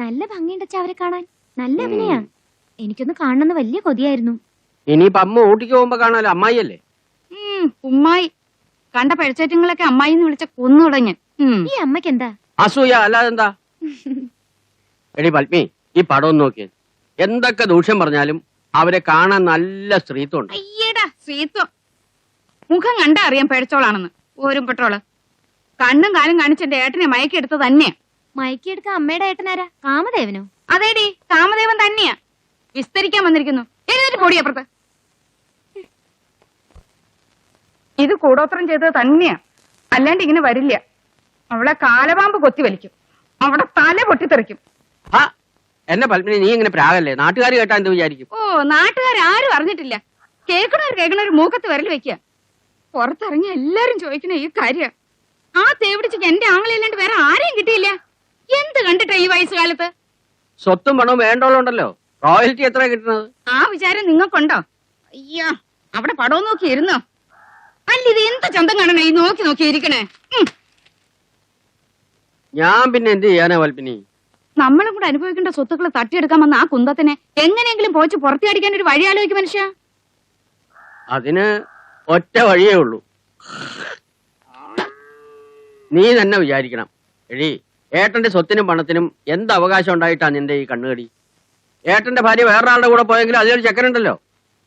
നല്ല ഭംഗിയുണ്ടച്ച അവരെ കാണാൻ. നല്ല അഭിനയാ. എനിക്കൊന്ന് കാണണമെന്ന് വലിയ കൊതിയായിരുന്നു. ഇനിയിപ്പൊ അമ്മ ഊട്ടിക്ക് പോകുമ്പോ കാണാലോ? അമ്മായിയല്ലേ? ഉമ്മായി. കണ്ട പഴച്ചേറ്റങ്ങളൊക്കെ അമ്മായി എന്ന് വിളിച്ച കൊന്നു തുടങ്ങി. ഈ അമ്മയ്ക്ക് എന്താ അസൂയ അല്ലാതെന്താ എടി പത്മി ഈ പടം ഒന്ന് നോക്കിയത് എന്തൊക്കെ ദൂഷ്യം പറഞ്ഞാലും അവരെ കാണാൻ നല്ല സ്ത്രീത്വം അയ്യടാ ശ്രീത്വം മുഖം കണ്ടാ അറിയാം പഴച്ചോളാണെന്ന്. ഓരും പെട്ടോൾ കണ്ണും കാലും കാണിച്ച് എന്റെ ഏട്ടനെ മയക്കെടുത്ത് തന്നെയാ. മയക്കിയെടുക്ക അമ്മയുടെ ഏട്ടനാരാ? കാമദേവനോ? അതേടി കാമദേവൻ തന്നെയാ. വിസ്തരിക്കാൻ വന്നിരിക്കുന്നു. എഴുന്നേറ്റ് പൊടി അപ്പുറത്ത്. ഇത് കൂടോത്രം ചെയ്തത് തന്നെയാ. അല്ലാണ്ട് ഇങ്ങനെ വരില്ല. അവളെ കാലപാമ്പ് കൊത്തി വലിക്കും. അവിടെ തല പൊട്ടിത്തെറിക്കും. ആ എന്നെ പത്മിനി നീ ഇങ്ങനെ പ്രാകല്ലേ നാട്ടുകാർ കേട്ടാ എന്ത് വിചാരിക്കും? ഓ നാട്ടുകാരും അറിഞ്ഞിട്ടില്ല. കേൾക്കണവർ കേൾക്കണവർ മൂക്കത്ത് വിരൽ വെക്കുക പുറത്തിറങ്ങി എല്ലാരും ചോദിക്കണ ഈ കാര്യം. ആ തേവിടിച്ചു എന്റെ ആങ്ങളില്ലാണ്ട് വേറെ ആരെയും കിട്ടിയില്ല. എന്ത് കണ്ടിട്ടാ ഈ വയസ്സുകാലത്ത്? സ്വത്തും പണവും വേണ്ടോളുണ്ടല്ലോ റോയൽറ്റി എത്ര കിട്ടുന്നത്? ആ വിചാരം നിങ്ങൾക്കുണ്ടോ? അയ്യോ അവിടെ പടവും നോക്കി ഇരുന്നോ? അല്ല ഇത് എന്ത് ചന്തം കാണണേ ഈ നോക്കി നോക്കി ഇരിക്കണേ? ഉം. ഞാൻ പിന്നെ എന്ത് ചെയ്യാനാ വൽപ്പിനി? നമ്മളും കൂടെ അനുഭവിക്കേണ്ട സ്വത്തുക്കൾ തട്ടിയെടുക്കാൻ വന്ന ആ കുന്തത്തിനെ എങ്ങനെയെങ്കിലും പോച്ച് പുറത്തിയടിക്കാൻ ഒരു വഴി ആലോചിക്കും മനുഷ്യ. അതിന് ഒറ്റ വഴിയേ ഉള്ളൂ. നീ തന്നെ വിചാരിക്കണം. എഴി ഏട്ടന്റെ സ്വത്തിനും പണത്തിനും എന്ത് അവകാശം ഉണ്ടായിട്ടാണ് നിന്റെ ഈ കണ്ണുകടി? ഏട്ടന്റെ ഭാര്യ വേറൊരാളുടെ കൂടെ പോയെങ്കിലും അതിലൊരു ചക്കരുണ്ടല്ലോ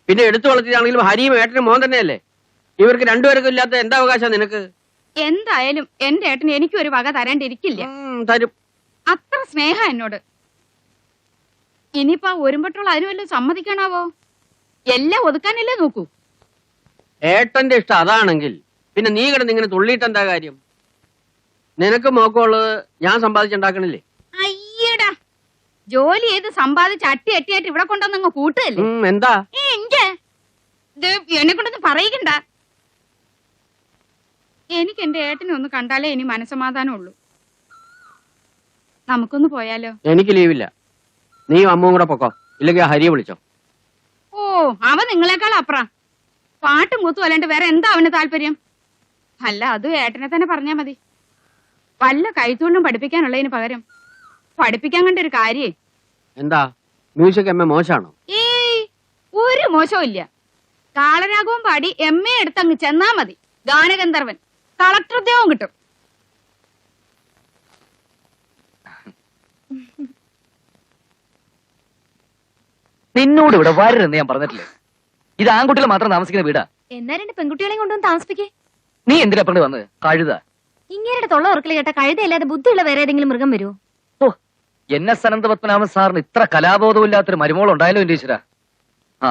പിന്നെ എടുത്തു വളർത്തിയാണെങ്കിലും ഹരിയും ഏട്ടനും മോൻ തന്നെയല്ലേ? ഇവർക്ക് രണ്ടുപേർക്കും ഇല്ലാത്ത എന്താ അവകാശം നിനക്ക്? എന്തായാലും എന്റെ ഏട്ടൻ എനിക്ക് ഒരു വക തരാണ്ടിരിക്കില്ല തരും. അത്ര സ്നേഹ എന്നോട്. ഇനിയിപ്പോ ഒരുമ്പട്ടുള്ള അതിന് വല്ലതും സമ്മതിക്കണാവോ എല്ലാം ഒതുക്കാനല്ലേ നോക്കൂ. ഏട്ടന്റെ ഇഷ്ടം അതാണെങ്കിൽ പിന്നെ നീ കിടന്ന് ഇങ്ങനെ തുള്ളിയിട്ട് എന്താ കാര്യം? നിനക്ക് മോക്കമുള്ളത് ഞാൻ സമ്പാദിച്ചുണ്ടാക്കണില്ലേ? അയ്യടാ. ജോലി ചെയ്ത് സമ്പാദിച്ച് അട്ടി അട്ടിയായിട്ട് ഇവിടെ കൊണ്ടുവന്നങ്ങ് കൂട്ടുകല്ലേ ഉം, എന്താ? ഏ, ഇഞ്ച്. ഇത് എന്നെ കൊണ്ടൊന്ന് പറയിക്കണ്ട. എനിക്ക് എന്റെ ഏട്ടനെ ഒന്ന് കണ്ടാലേ ഇനി മനസമാധാനം ഉള്ളൂ നമുക്കൊന്ന് പോയാലോ? എനിക്ക് ലീവില്ല. നീ അമ്മും കൂടെ പൊക്കോ. ഇല്ലെങ്കിൽ ഹരിയെ വിളിച്ചോ. ഓ അവ നിങ്ങളെക്കാൾ അപ്ര പാട്ടും കൂത്തും അല്ലാണ്ട് വേറെ എന്താ അവന് താല്പര്യം? അല്ല അത് ഏട്ടനെ തന്നെ പറഞ്ഞാ മതി. വല്ല കൈത്തൊണ്ടും പഠിപ്പിക്കാനുള്ളതിന് പകരം പഠിപ്പിക്കാൻ കണ്ട ഒരു കാര്യേ. എന്താ? മ്യൂസിക് എം എ മോശമാണോ ഏയ് ഒരു മോശവും ഇല്ല. കാളരാഗവും പാടി എം എ എടുത്തങ്ങ് ചെന്നാ മതി. ഗാനഗന്ധർവൻ കളക്ടർ ഉദ്യോഗം കിട്ടും. നിന്നോട് ഇവിടെ വരരുതെന്ന് ഞാൻ പറഞ്ഞിട്ടില്ലേ? ഇത് ആൺകുട്ടികൾ മാത്രം താമസിക്കുന്ന വീടാ. എന്നാ രണ്ട് പെൺകുട്ടികളെയും കൊണ്ടുവന്ന് താമസിപ്പിക്കേ? നീ എന്തിനാ പറഞ്ഞു വന്നത്? കഴുത. ഇങ്ങേരുടെ തൊള്ള ഉറക്കൽ കേട്ട കഴുതയല്ലാതെ ബുദ്ധിയുള്ള വേറെ ഏതെങ്കിലും മൃഗം വരുമോ ഓ എന്നെ എസ് അനന്തപത്മനാഭൻ സാറിന് ഇത്ര കലാബോധമില്ലാത്തൊരു മരുമോൾ ഉണ്ടായാലും എന്റെ ഈശ്വര. ആ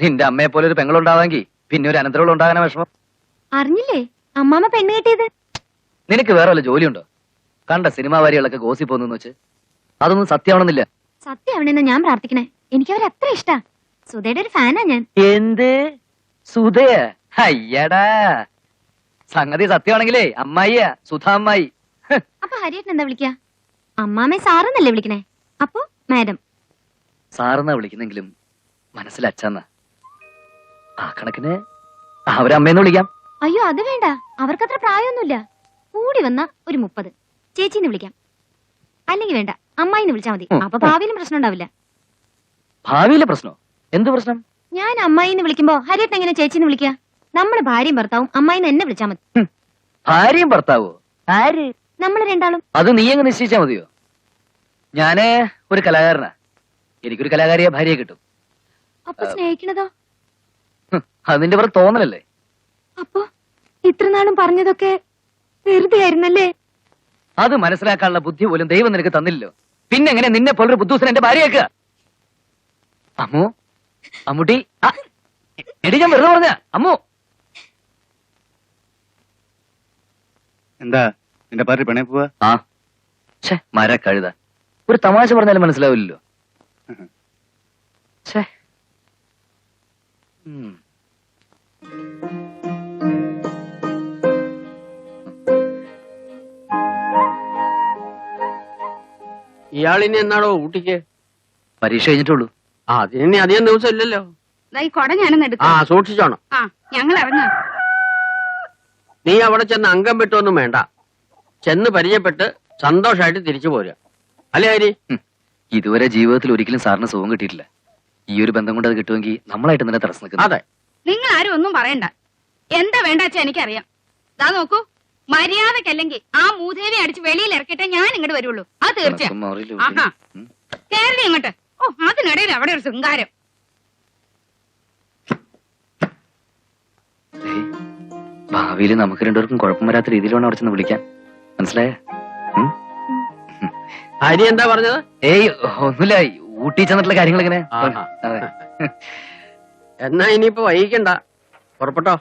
നിന്റെ അമ്മയെ പോലെ ഒരു പെങ്ങളുണ്ടാവാങ്കി പിന്നെ ഒരു അനന്തരവൾ ഉണ്ടാകാനാ വിഷമം. അറിഞ്ഞില്ലേ? അമ്മാമ്മ പെണ്ണ് കെട്ടിയത്? നിനക്ക് വേറെ വല്ല ജോലിയുണ്ടോ? കണ്ട സിനിമാ വാരികളൊക്കെ ഗോസി പോന്നു വെച്ച്. അതൊന്നും സത്യമാണെന്നില്ല. സത്യമാവണെന്ന് ഞാൻ പ്രാർത്ഥിക്കണേ. എനിക്ക് അവരെ അത്ര ഇഷ്ടാ. സുധയുടെ ഒരു ഫാനാ ഞാൻ. എന്ത്? സുധയ? അയ്യടാ. സംഗതി സത്യമാണെങ്കിലേ അമ്മായിയാ സുധാമ്മായി. അപ്പൊ ഹരിയേട്ടൻ എന്താ വിളിക്കാ? അമ്മാമ്മ സാറെന്നല്ലേ വിളിക്കണേ? അപ്പൊ മാഡം. സാറെന്നാ വിളിക്കുന്നെങ്കിലും മനസ്സിൽ അച്ഛന്ന ആ കണക്കിന് അവരമ്മയെന്ന് വിളിക്കാം. അയ്യോ അത് വേണ്ട. അവർക്കത്ര പ്രായമൊന്നുമില്ല. കൂടി വന്ന ഒരു മുപ്പത്. ചേച്ചിന്ന് വിളിക്കാം. അല്ലെങ്കിൽ വേണ്ട അമ്മായിന്ന് വിളിച്ചാ മതി. അപ്പൊ. ഭാവിയിലും പ്രശ്നം ഉണ്ടാവില്ല. ഭാവിയിലെ പ്രശ്നോ? എന്ത് പ്രശ്നം? ഞാൻ അമ്മായിന്ന് വിളിക്കുമ്പോ ഹരിയേട്ടൻ എങ്ങനെ ചേച്ചിന്ന് വിളിക്കുക നമ്മുടെ ഭാര്യയും ഭർത്താവും അമ്മായി എന്നെ വിളിച്ചാ മതി. ഭാര്യയും ഭർത്താവോ? ആര്? നമ്മൾ രണ്ടാളും. അത് നീ അങ്ങ് നിശ്ചയിച്ചാ മതിയോ? ഞാൻ ഒരു കലാകാരനാ. എനിക്കൊരു കലാകാരിയെ ഭാര്യയെ കിട്ടും. അപ്പൊ സ്നേഹിക്കണതോ? അതിന്റെ പുറത്ത് തോന്നലല്ലേ? അപ്പൊ ഇത്രനാളും പറഞ്ഞതൊക്കെ വെറുതെ ആയിരുന്നല്ലേ? അത് മനസ്സിലാക്കാനുള്ള ബുദ്ധി പോലും ദൈവം നിനക്ക് തന്നില്ലല്ലോ. പിന്നെ എങ്ങനെ നിന്നെ പോലൊരു ബുദ്ധൂസൻ എന്റെ ഭാര്യയാക്കുക അമ്മു അമ്മുട്ടി എടി ഞാൻ വെറുതെ പറഞ്ഞ അമ്മു. എന്താ? നിന്റെ പാർട്ടി പിണേ പോവാ? ആ. ഛേ. മര കഴുത. ഒരു തമാശ പറഞ്ഞാലും മനസ്സിലാവില്ലല്ലോ. ഛേ. ഉം. ഇയാളിനി എന്നാടോ ഊട്ടിക്ക്? പരീക്ഷ കഴിഞ്ഞിട്ടുള്ളൂ. ആ അതിനി അധികം ദിവസം ഇല്ലല്ലോ ഈ കൊട ഞാനൊന്ന് ആ എടുക്കാം സൂക്ഷിച്ചോണം. ആ ഞങ്ങൾ ഇറങ്ങാം. നീ അവിടെ ചെന്ന് അംഗം വിട്ടൊന്നും വേണ്ട. ചെന്ന് പരിചയപ്പെട്ട് സന്തോഷമായിട്ട് തിരിച്ചു പോരുക. അല്ലേ ഹരി? ഇതുവരെ ജീവിതത്തിൽ ഒരിക്കലും സാറിന് സുഖം കിട്ടിയിട്ടില്ല. ഈ ഒരു ബന്ധം കൊണ്ട് അത് കിട്ടുമെങ്കിൽ നമ്മളായിട്ട് തന്നെ തടസ്സം നിൽക്കുന്നത് അതെ. നിങ്ങൾ ആരും ഒന്നും പറയണ്ട. എന്താ വേണ്ട എനിക്കറിയാം. ദാ നോക്കൂ മര്യാദക്കല്ലെങ്കിൽ ആ മൂദേവി അടിച്ച് വെളിയിൽ ഇറക്കിയിട്ടേ ഞാൻ ഇങ്ങോട്ട് വരുള്ളൂ. അത് തീർച്ചയായും ആഹാ. കേരളി ഇങ്ങോട്ട് ഓ അതിനിടയിൽ അവിടെ ഒരു ശൃംഗാരം. ഭാവിയിൽ നമുക്ക് രണ്ടുപേർക്കും കുഴപ്പം വരാത്ത രീതിയിൽ വേണം അവിടെ ചെന്ന് വിളിക്കാൻ. മനസ്സിലായ? ഹരി എന്താ പറഞ്ഞത്? ഏയ് ഒന്നുമില്ല. ഊട്ടി ചെന്നിട്ടുള്ള കാര്യങ്ങൾ ഇങ്ങനെ എന്നാ ഇനിയിപ്പോ വൈകിക്കണ്ട. പുറപ്പെട്ടോ?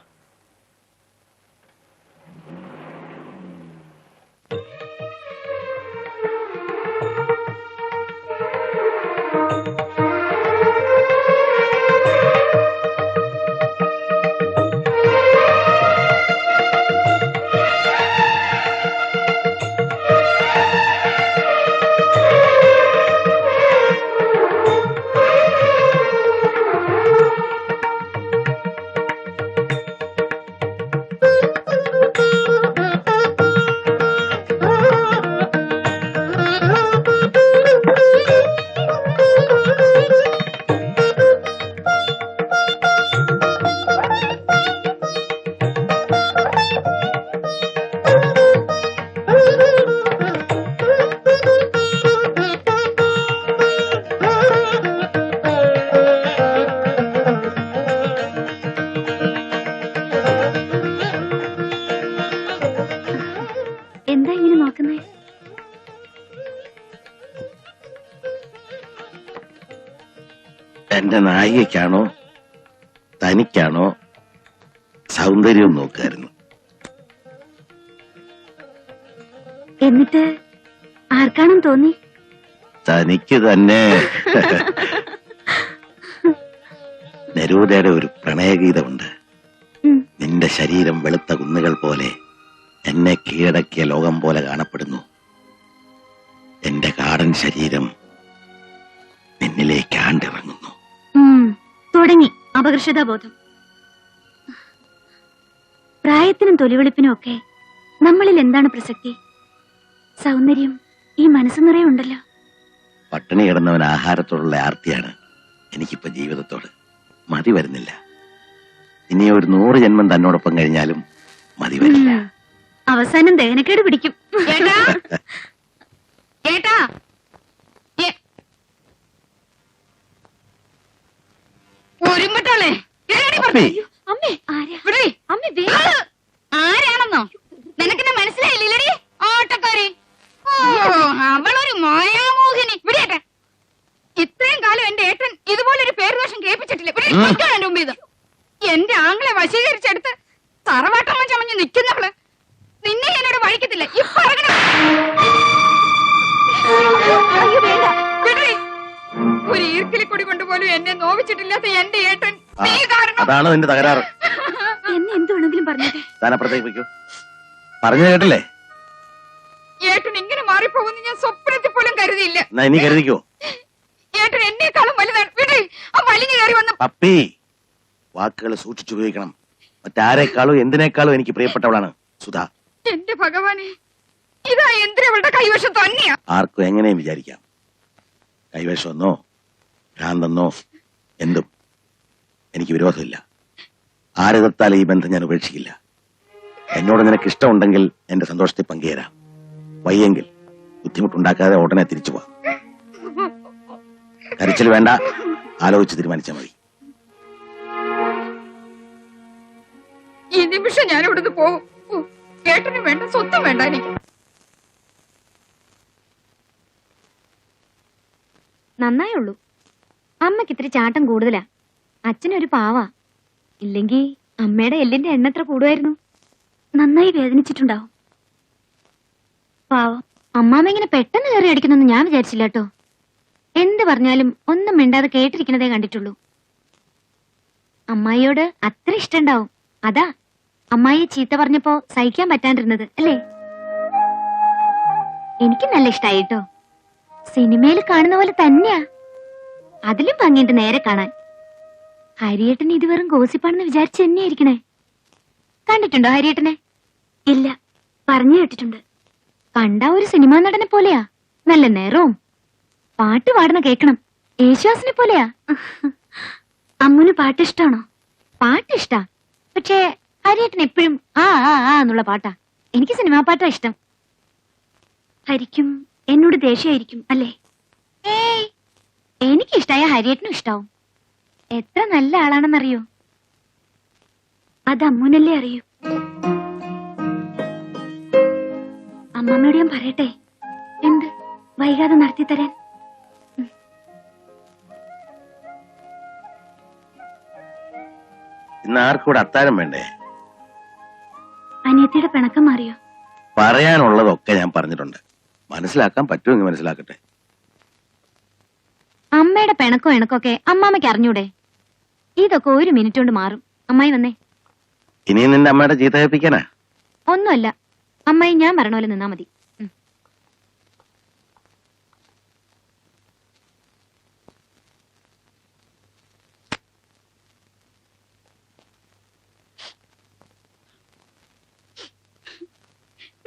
എന്റെ നായികയ്ക്കാണോ തനിക്കാണോ സൗന്ദര്യം നോക്കായിരുന്നു. എന്നിട്ട് ആർക്കാണെന്ന് തോന്നി? തനിക്ക് തന്നെ. നെരൂദയുടെ ഒരു പ്രണയഗീതമുണ്ട്. നിന്റെ ശരീരം വെളുത്ത കുന്നുകൾ പോലെ എന്നെ കീഴടക്കിയ ലോകം പോലെ കാണപ്പെടുന്നു. എന്റെ കാടൻ ശരീരം നിന്നിലേക്ക് ആണ്ടിറങ്ങുന്നു തുടങ്ങി. അപകർഷതാബോധം. പ്രായത്തിനും തൊലിവെളുപ്പിനും ഒക്കെ നമ്മളിൽ എന്താണ് പ്രസക്തി? സൗന്ദര്യം ഈ മനസ്സ് നിറയെ ഉണ്ടല്ലോ. പട്ടിണി കിടന്നവൻ ആഹാരത്തോടുള്ള ആർത്തിയാണ് എനിക്കിപ്പോ ജീവിതത്തോട്. മതി വരുന്നില്ല. ഇനി ഒരു നൂറ് ജന്മം തന്നോടൊപ്പം കഴിഞ്ഞാലും മതി വരില്ല. അവസാനം ദഹനക്കേട് പിടിക്കും. ചേട്ടാ ഒരുമ്പട്ടോളെ കേറി അപ്പേ, അമ്മേ. ആരാ? ഇവിടെ. അമ്മേ വേ ആരാണെന്നോ? നിനക്കെന്നെ മനസ്സിലായില്ലടി? ഓട്ടക്കാരി. അവളൊരു മായാമോഹിനി. വിടിയേട്ടെ ഇത്രയും കാലം എന്റെ ഏട്ടൻ ഇതുപോലൊരു പേരുദോഷം കേൾപ്പിച്ചിട്ടില്ല. അതാണ് നിന്റെ തകരാറ്. എന്നെ എന്ത് വേണമെങ്കിലും പറഞ്ഞോട്ടെ താൻ വയ്ക്കൂ പറഞ്ഞു കേട്ടില്ലേ? ഏട്ടൻ ഇങ്ങനെ മാറിപ്പോകുന്ന ഞാൻ സ്വപ്നത്തിൽ പോലും കരുതിയില്ല. എന്നാ ഇനി കരുതിക്കോ? ഏട്ടൻ എന്നെക്കാളും വലുതാണ് വിടറി. ആ വലിഞ്ഞു കയറി വന്ന പപ്പി വാക്കുകൾ സൂക്ഷിച്ചുപയോഗിക്കണം മറ്റാരെക്കാളും എന്തിനേക്കാളും എനിക്ക് പ്രിയപ്പെട്ടവളാണ് സുധ. എന്റെ ഭഗവാനെ ഇതാ എന്തിനവളുടെ കൈവശം തന്നെയാ ആർക്കും എങ്ങനെയും വിചാരിക്കാം. കൈവശമെന്നോ ഭ്രാന്തെന്നോ എന്തും. എനിക്ക് വിരോധമില്ല. ആരതത്താൽ ഈ ബന്ധം ഞാൻ ഉപേക്ഷിക്കില്ല. എന്നോട് നിനക്ക് ഇഷ്ടമുണ്ടെങ്കിൽ എന്റെ സന്തോഷത്തെ പങ്കുചേരാം. വയ്യെങ്കിൽ ബുദ്ധിമുട്ടുണ്ടാക്കാതെ ഉടനെ തിരിച്ചു പോവാം കരച്ചിൽ വേണ്ട. ആലോചിച്ച് തീരുമാനിച്ചാൽ മതി. ഈ നിമിഷം ഞാൻ ഇവിടുന്ന് പോകും. ഏട്ടനും വേണ്ട സ്വത്തും വേണ്ട എനിക്ക്. നന്നായുള്ളൂ അമ്മയ്ക്ക് ഇത്തിരി ചാട്ടം കൂടുതലാ. അച്ഛനൊരു പാവാ. ഇല്ലെങ്കി അമ്മയുടെ എല്ലിന്റെ എണ്ണ എത്ര കൂടുമായിരുന്നു നന്നായി വേദനിച്ചിട്ടുണ്ടാവും. പാവം. അമ്മാമ്മ ഇങ്ങനെ പെട്ടെന്ന് കയറി അടിക്കുന്നെന്ന് ഞാൻ വിചാരിച്ചില്ല കേട്ടോ. എന്ത് പറഞ്ഞാലും ഒന്നും മിണ്ടാതെ കേട്ടിരിക്കുന്നതേ കണ്ടിട്ടുള്ളൂ. അമ്മായിയോട് അത്ര ഇഷ്ടണ്ടാവും. അതാ അമ്മായി ചീത്ത പറഞ്ഞപ്പോ സഹിക്കാൻ പറ്റാണ്ടിരുന്നത് അല്ലേ? എനിക്ക് നല്ല ഇഷ്ടായി സിനിമയിൽ കാണുന്ന പോലെ തന്നെയാ. അതിലും ഭംഗിയുണ്ട് നേരെ കാണാൻ. ഹരിയേട്ടൻ ഇത് വെറും ഗോസിപ്പാണെന്ന് വിചാരിച്ച് തന്നെയായിരിക്കണേ. കണ്ടിട്ടുണ്ടോ ഹരിയേട്ടനെ? ഇല്ല. പറഞ്ഞു കേട്ടിട്ടുണ്ട്. കണ്ട ഒരു സിനിമാ നടനെ പോലെയാ. നല്ല നേരവും. പാട്ട് പാടുന്ന കേക്കണം. യേശുവാസിനെ പോലെയാ. അമ്മുന് പാട്ട് ഇഷ്ടാണോ പാട്ട് ഇഷ്ടാ പക്ഷേ ഹരിയേട്ടൻ എപ്പോഴും ആ ആ ആ എന്നുള്ള പാട്ടാ. എനിക്ക് സിനിമാ പാട്ടാ ഇഷ്ടം. ഹരിക്കും എന്നോട് ദേഷ്യമായിരിക്കും അല്ലേ? ഏയ്. എനിക്ക് ഇഷ്ടായ ഹരിയേട്ടനും ഇഷ്ടാവും. എത്ര നല്ല ആളാണെന്നറിയോ? അത് അമ്മൂനല്ലേ അറിയൂ. അമ്മമ്മയോട് ഞാൻ പറയട്ടെ? എന്ത്? വൈകാതെ നടത്തി തരാൻ ഇന്ന് ആർക്കൂടെ അത്താരം വേണ്ടേ? അനിയത്തിയുടെ പിണക്കം മാറിയോ? പറയാനുള്ളതൊക്കെ ഞാൻ പറഞ്ഞിട്ടുണ്ട്. മനസ്സിലാക്കാൻ പറ്റുമെങ്കിൽ മനസ്സിലാക്കട്ടെ. അമ്മയുടെ പിണക്കോ ഇണക്കൊക്കെ അമ്മാമ്മയ്ക്ക് അറിഞ്ഞൂടെ? ഇതൊക്കെ ഒരു മിനിറ്റ് കൊണ്ട് മാറും. അമ്മായി വന്നേ. ഇനി നിന്റെ അമ്മയുടെ ചീത്ത കേൾപ്പിക്കാനാ? ഒന്നുമല്ല. അമ്മായി ഞാൻ പറഞ്ഞ പോലെ നിന്നാ മതി. ഉം.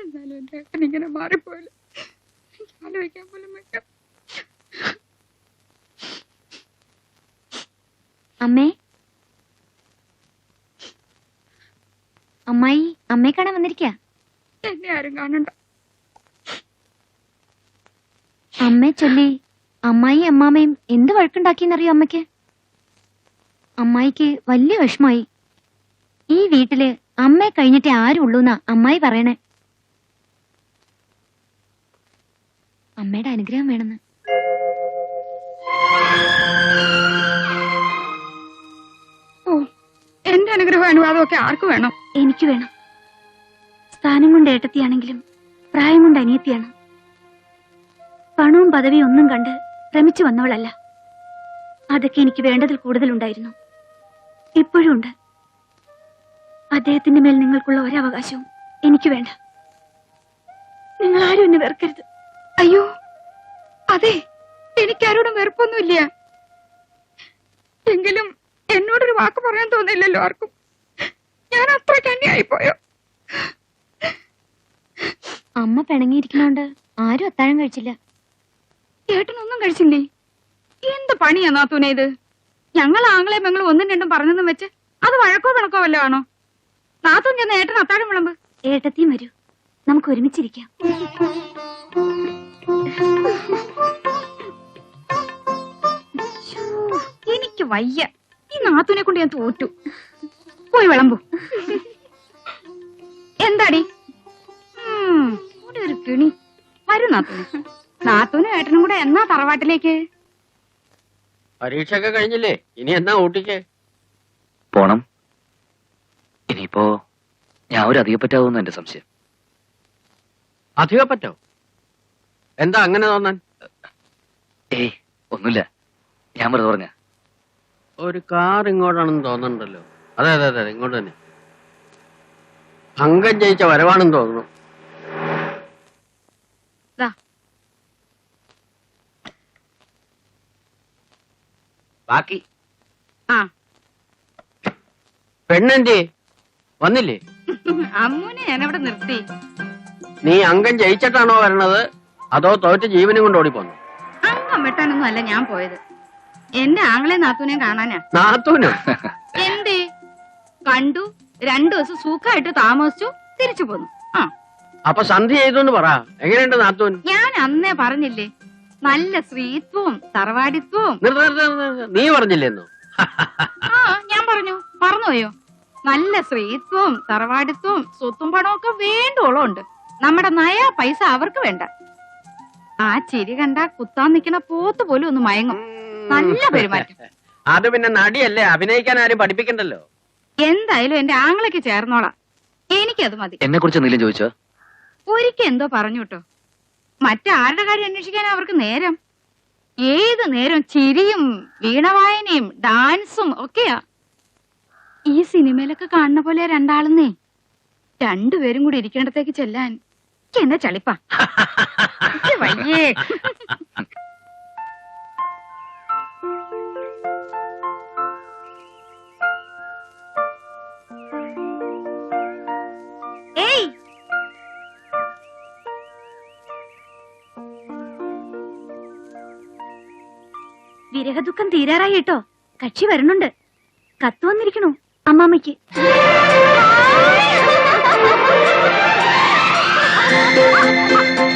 എന്നാലും എന്റെ ഏട്ടൻ ഇങ്ങനെ മാറിപ്പോയില്ല. എനിക്ക് ആലോചിക്കാൻ പോലും വയ്യ. അമ്മേ അമ്മായി അമ്മയെ കാണാൻ വന്നിരിക്ക? എന്നെ ആരും കാണണ്ട. അമ്മയെ ചൊല്ലി അമ്മായി അമ്മാമയും എന്ത് വഴക്കുണ്ടാക്കിയെന്നറിയോ അമ്മയ്ക്ക്? അമ്മായിക്ക് വലിയ വിഷമായി. ഈ വീട്ടിൽ അമ്മയെ കഴിഞ്ഞിട്ടേ ആരും ഉള്ളൂന്നാ അമ്മായി പറയണേ? അമ്മയുടെ അനുഗ്രഹം വേണമെന്ന്. എന്റെ അനുഗ്രഹം അനുവാദമൊക്കെ ആർക്ക് വേണം? എനിക്ക് വേണം. സ്ഥാനം കൊണ്ട് ഏട്ടത്തിയാണെങ്കിലും പ്രായം കൊണ്ട് അനിയത്തിയാണ്. പണവും പദവിയും ഒന്നും കണ്ട് ഭ്രമിച്ചു വന്നവളല്ല. അതൊക്കെ എനിക്ക് വേണ്ടതിൽ കൂടുതലുണ്ടായിരുന്നു. ഇപ്പോഴും ഉണ്ട്. അദ്ദേഹത്തിന്റെ മേൽ നിങ്ങൾക്കുള്ള ഒരവകാശവും എനിക്ക് വേണ്ട. നിങ്ങൾ ആരും എന്നെ വെറുക്കരുത്. അയ്യോ അതെ എനിക്കാരോടും വെറുപ്പൊന്നുമില്ല. എങ്കിലും എന്നോടൊരു വാക്ക് പറയാൻ തോന്നില്ലല്ലോ ആർക്കും. ഞാൻ അത്ര കന്യായിപ്പോയോ അമ്മ പിണങ്ങിയിരിക്കുന്നോണ്ട് ആരും അത്താഴം കഴിച്ചില്ല. ഏട്ടനൊന്നും കഴിച്ചില്ലേ? എന്ത് പണിയാ നാത്തൂനെ ഇത്? ഞങ്ങൾ ആങ്ങളെ പെങ്ങളും ഒന്നും രണ്ടും പറഞ്ഞെന്നും വെച്ച് അത് വഴക്കോ പിണക്കോ വല്ലോ ആണോ? നാത്തൂൻ ചെന്ന് ഏട്ടൻ അത്താഴം വിളമ്പ്. ഏട്ടത്തിയും വരൂ. നമുക്ക് ഒരുമിച്ചിരിക്കാം. എനിക്ക് വയ്യ. നാത്തൂനെ കൊണ്ട് ഞാൻ തോറ്റു. പോയി വിളമ്പു. എന്താടി? ഒരു കിണി. വരും നാത്തൂന്. നാത്തൂനും ഏട്ടനും കൂടെ എന്നാ തറവാട്ടിലേക്ക്? പരീക്ഷയൊക്കെ കഴിഞ്ഞില്ലേ? ഇനി എന്നാ ഊട്ടിക്ക്? പോണം. ഇനിയിപ്പോ ഞാൻ ഒരു അധികപ്പറ്റാവുന്ന എന്റെ സംശയം. അധികപ്പറ്റോ? എന്താ അങ്ങനെ തോന്നാൻ? ഏയ് ഒന്നുമില്ല. ഞാൻ വെറുതെ പറഞ്ഞ ഒരു കാർ ഇങ്ങോട്ടാണെന്ന് തോന്നുന്നുണ്ടല്ലോ. അതെ അതെ അതെ ഇങ്ങോട്ട് തന്നെ. അംഗം ജയിച്ച വരവാണെന്ന് തോന്നുന്നു. ബാക്കി. പെണ്ണെന്തേ? വന്നില്ലേ? അമ്മൂനെ ഞാൻ അവിടെ നിർത്തി. നീ അംഗം ജയിച്ചിട്ടാണോ വരണത്? അതോ തോറ്റ് ജീവനും കൊണ്ട് ഓടിപ്പോന്നു? അംഗം വെട്ടാനൊന്നും അല്ല ഞാൻ പോയത്. എന്റെ ആങ്ങളെ നാത്തൂനെ കാണാനാ. നാത്തൂനോ? എന്തേ? കണ്ടു? രണ്ടു ദിവസം സുഖമായിട്ട് താമസിച്ചു തിരിച്ചു പോന്നു. ആ. അപ്പൊ സന്ധി ചെയ്തു പറ. എങ്ങനെയുണ്ട് നാത്തൂൻ? ഞാൻ അന്നേ പറഞ്ഞില്ലേ നല്ല സ്ത്രീത്വവും തറവാടിത്വവും. നീ പറഞ്ഞില്ലേന്നോ? ആ ഞാൻ പറഞ്ഞു. പറഞ്ഞോയോ നല്ല സ്ത്രീത്വവും തറവാടിത്വവും സ്വത്തും പണവും ഒക്കെ വേണ്ടോളം ഉണ്ട് നമ്മുടെ നയ പൈസ അവർക്ക് വേണ്ട. ആ ചിരി കണ്ട കുത്താൻ നിൽക്കുന്ന പോത്ത് പോലും ഒന്ന് മയങ്ങും. നല്ല പെരുമാറ്റം. അത് പിന്നെ നടിയല്ലേ? അഭിനയിക്കാൻ ആരും പഠിപ്പിക്കണ്ടല്ലോ. എന്തായാലും എന്റെ ആങ്ങളയ്ക്ക് ചേർന്നോളാം. എനിക്കത് മതി. എന്നെ കുറിച്ച് എന്തെങ്കിലും ചോദിച്ചോ? ഒരിക്കൽ എന്തോ പറഞ്ഞു കേട്ടോ. മറ്റാരുടെ കാര്യം അന്വേഷിക്കാൻ അവർക്ക് നേരം? ഏത് നേരം ചിരിയും വീണവായനയും ഡാൻസും ഒക്കെയാ? ഈ സിനിമയിലൊക്കെ കാണുന്ന പോലെ രണ്ടാളെന്നേ. രണ്ടുപേരും കൂടി ഇരിക്കേണ്ടത്തേക്ക് ചെല്ലാൻ. എന്നെ ചളിപ്പാ? വയ്യേ. വിരഹദുഃഖം തീരാറായി കേട്ടോ. കക്ഷി വരുന്നുണ്ട് കത്തു വന്നിരിക്കണു അമ്മാമ്മയ്ക്ക്. ഹരിയേട്ടൻ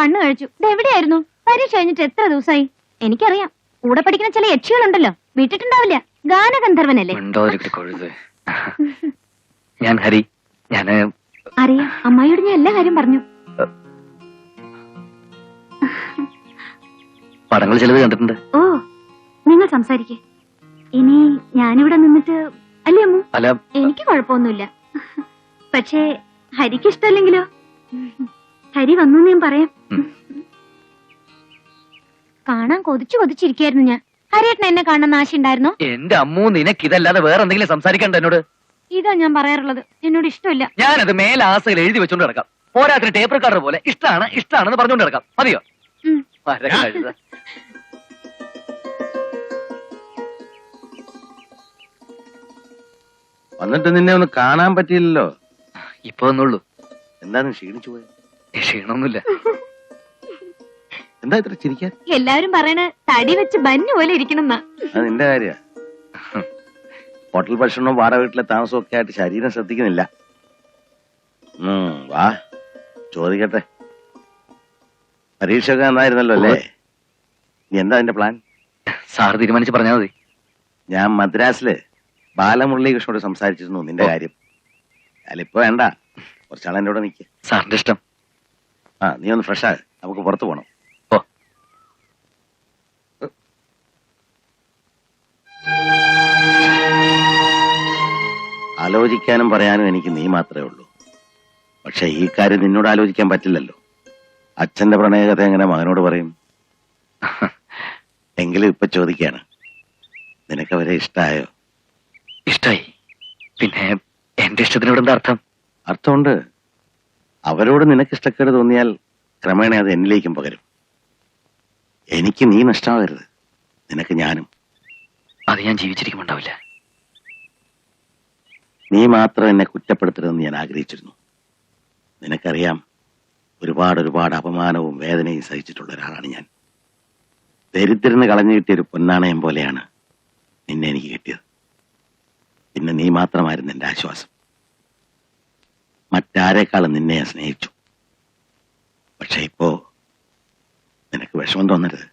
കണ്ണ് കഴിച്ചു. ഇതെവിടെയായിരുന്നു പരീക്ഷ കഴിഞ്ഞിട്ട് എത്ര ദിവസമായി എനിക്കറിയാം. കൂടെ പഠിക്കുന്ന ചില യക്ഷികളുണ്ടല്ലോ. വിട്ടിട്ടുണ്ടാവില്ല. ഗാനഗന്ധർവനല്ലേ? ഞാൻ ഹരി. ഞാൻ അറിയാം. അമ്മായിയോട് ഞാൻ എല്ലാ കാര്യം പറഞ്ഞു. പടങ്ങൾ ചിലത് കണ്ടിട്ടുണ്ട്. ഓ നിങ്ങൾ സംസാരിക്കേ. ഇനി ഞാനിവിടെ നിന്നിട്ട് അല്ലേ അമ്മു? അല്ല. എനിക്ക് കുഴപ്പമൊന്നുമില്ല. പക്ഷേ ഹരിക്ക് ഇഷ്ടമല്ലെങ്കിലോ? ഹരി വന്നു ഞാൻ പറയാം. കാണാൻ കൊതിച്ചു കൊതിച്ചിരിക്കായിരുന്നു ഞാൻ. ഹരിയേട്ടൻ എന്നെ കാണാൻ ആശ ഉണ്ടായിരുന്നോ എന്റെ അമ്മു നിനക്ക് ഇതല്ലാതെ വേറെ എന്തെങ്കിലും സംസാരിക്കണ്ട എന്നോട്? ഇതാ ഞാൻ പറയാറുള്ളത്. എന്നോട് ഇഷ്ടമില്ല. ഞാനത് മേലാസയിൽ എഴുതി വെച്ചോണ്ട് കിടക്കാം പോരാത്തിന് ടേപ്പ് റെക്കോർഡർ പോലെ ഇഷ്ടമാണ് ഇഷ്ടമാണെന്ന് പറഞ്ഞോണ്ട് കിടക്കാം മതിയോ. വന്നിട്ട് നിന്നെ ഒന്ന് കാണാൻ പറ്റിയില്ലല്ലോ. ഇപ്പൊ ഒന്നുള്ളൂ എന്താന്ന് ക്ഷീണിച്ചു പോയത് ക്ഷീണമൊന്നുമില്ല. എന്താ ഇത്ര ചിരിക്കാൻ? എല്ലാവരും പറയണ തടി വെച്ച് ബന്നു പോലെ ഇരിക്കണം അത് നിന്റെ കാര്യ. ഹോട്ടൽ ഭക്ഷണവും വാറ വീട്ടിലെ താമസവും ഒക്കെ ആയിട്ട് ശരീരം ശ്രദ്ധിക്കുന്നില്ല. വാ. ചോദിക്കട്ടെ. പരീക്ഷ ഒക്കെ നന്നായിരുന്നല്ലോ അല്ലേ? നീ എന്താ അതിന്റെ പ്ലാൻ സാർ തീരുമാനിച്ച് പറഞ്ഞാൽ മതി. ഞാൻ മദ്രാസിൽ ബാലമുരളീകൃഷ്ണനോട് സംസാരിച്ചിരുന്നു നിന്റെ കാര്യം. അല്ലിപ്പോ വേണ്ട. കുറച്ചാൾ എന്റെ കൂടെ നിൽക്കുക സാറിന്റെ ഇഷ്ടം. ആ നീ ഒന്ന് ഫ്രഷാ നമുക്ക് പുറത്തു പോണം. ഓ ആലോചിക്കാനും പറയാനും എനിക്ക് നീ മാത്രമേ ഉള്ളൂ. പക്ഷെ ഈ കാര്യം നിന്നോട് ആലോചിക്കാൻ പറ്റില്ലല്ലോ. അച്ഛന്റെ പ്രണയകഥ എങ്ങനെ മകനോട് പറയും? എങ്കിലും ഇപ്പൊ ചോദിക്കാണ്. നിനക്ക് അവരെ ഇഷ്ടായോ? ഇഷ്ടായി. പിന്നെ എന്റെ ഇഷ്ടത്തിനോട് എന്താ അർത്ഥം? അർത്ഥമുണ്ട്. അവരോട് നിനക്ക് ഇഷ്ടക്കേട് തോന്നിയാൽ ക്രമേണ അത് എന്നിലേക്കും പകരും. എനിക്ക് നീ നഷ്ടമാകരുത് നിനക്ക് ഞാനും. അത് ഞാൻ ജീവിച്ചിരിക്കുമുണ്ടാവില്ല നീ മാത്രം എന്നെ കുറ്റപ്പെടുത്തരുതെന്ന് ഞാൻ ആഗ്രഹിച്ചിരുന്നു. നിനക്കറിയാം ഒരുപാട് ഒരുപാട് അപമാനവും വേദനയും സഹിച്ചിട്ടുള്ള ഒരാളാണ് ഞാൻ. ദരിദ്രന് കളഞ്ഞു കിട്ടിയ ഒരു പൊന്നാണയം പോലെയാണ് നിന്നെ എനിക്ക് കിട്ടിയത്. പിന്നെ നീ മാത്രമായിരുന്നു എന്റെ ആശ്വാസം. മറ്റാരെക്കാളും നിന്നെ ഞാൻ സ്നേഹിച്ചു. പക്ഷെ ഇപ്പോ നിനക്ക് വിഷമം തോന്നരുത്.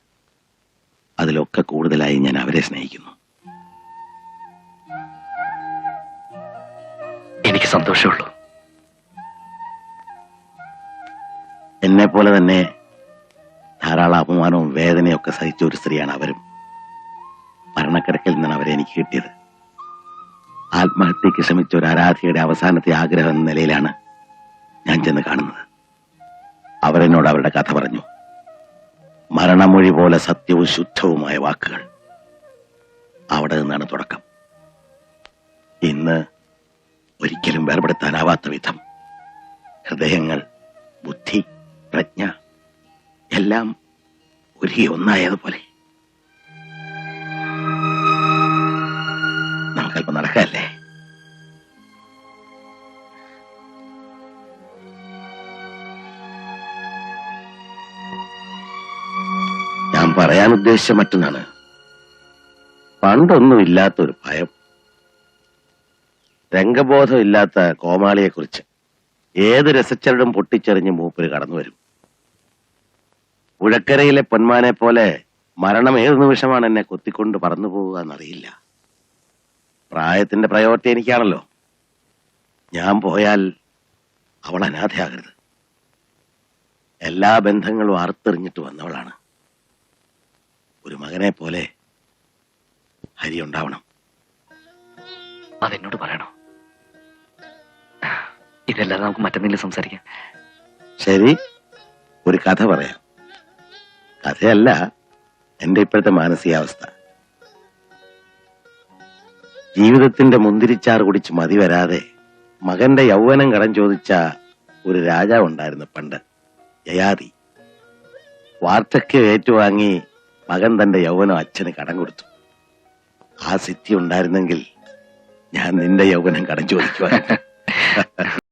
അതിലൊക്കെ കൂടുതലായി ഞാൻ അവരെ സ്നേഹിക്കുന്നു. എനിക്ക് സന്തോഷമുള്ളൂ എന്നെ പോലെ തന്നെ ധാരാളം അപമാനവും വേദനയും ഒക്കെ സഹിച്ച ഒരു സ്ത്രീയാണ് അവരും. മരണക്കിടക്കിൽ നിന്നാണ് അവരെ എനിക്ക് കിട്ടിയത്. ആത്മഹത്യക്ക് ശ്രമിച്ച ഒരു ആരാധികയുടെ അവസാനത്തെ ആഗ്രഹം എന്ന നിലയിലാണ് ഞാൻ ചെന്ന് കാണുന്നത്. അവരെന്നോട് അവരുടെ കഥ പറഞ്ഞു. മരണമൊഴി പോലെ സത്യവും ശുദ്ധവുമായ വാക്കുകൾ. അവിടെ നിന്നാണ് തുടക്കം. ഇന്ന് ഒരിക്കലും വേർപെടുത്താനാവാത്ത വിധം ഹൃദയങ്ങൾ ബുദ്ധി പ്രജ്ഞ എല്ലാം ഒരുകി ഒന്നായതുപോലെ. നമുക്കല്പം നടക്കല്ലേ? പറയാൻ ഉദ്ദേശിച്ച മറ്റൊന്നാണ്. പണ്ടൊന്നും ഇല്ലാത്തൊരു ഭയം. രംഗബോധം കോമാളിയെക്കുറിച്ച് കോമാളിയെ കുറിച്ച് ഏത് രസച്ചരടും പൊട്ടിച്ചെറിഞ്ഞ് മൂപ്പര് കടന്നു വരും. പുഴക്കരയിലെ പൊന്മാനെ പോലെ മരണം ഏത് നിമിഷമാണ് എന്നെ കൊത്തിക്കൊണ്ട് പറന്നു പോവുക എന്നറിയില്ല. പ്രായത്തിന്റെ പ്രയോറിറ്റി എനിക്കാണല്ലോ. ഞാൻ പോയാൽ അവൾ അനാഥയാകരുത്. എല്ലാ ബന്ധങ്ങളും അറുത്തെറിഞ്ഞിട്ട് വന്നവളാണ്. ഒരു മകനെ പോലെ ഹരി ഉണ്ടാവണം. അതെന്നോട് പറയണോ? ഇതല്ലാതെ നമുക്ക് മറ്റെന്തെങ്കിലും സംസാരിക്കാം. ശരി ഒരു കഥ പറയാം. കഥയല്ല എന്റെ ഇപ്പോഴത്തെ മാനസികാവസ്ഥ. ജീവിതത്തിന്റെ മുന്തിരിച്ചാർ കുടിച്ച് മതി വരാതെ മകന്റെ യൗവനം കടം ചോദിച്ച ഒരു രാജാവ് ഉണ്ടായിരുന്നു പണ്ട് ജയാതി. വാർദ്ധക്യം ഏറ്റുവാങ്ങി മകൻ തന്റെ യൗവനം അച്ഛന് കടം കൊടുത്തു. ആ സിദ്ധി ഉണ്ടായിരുന്നെങ്കിൽ ഞാൻ നിന്റെ യൗവനം കടം ചോദിക്കുവാൻ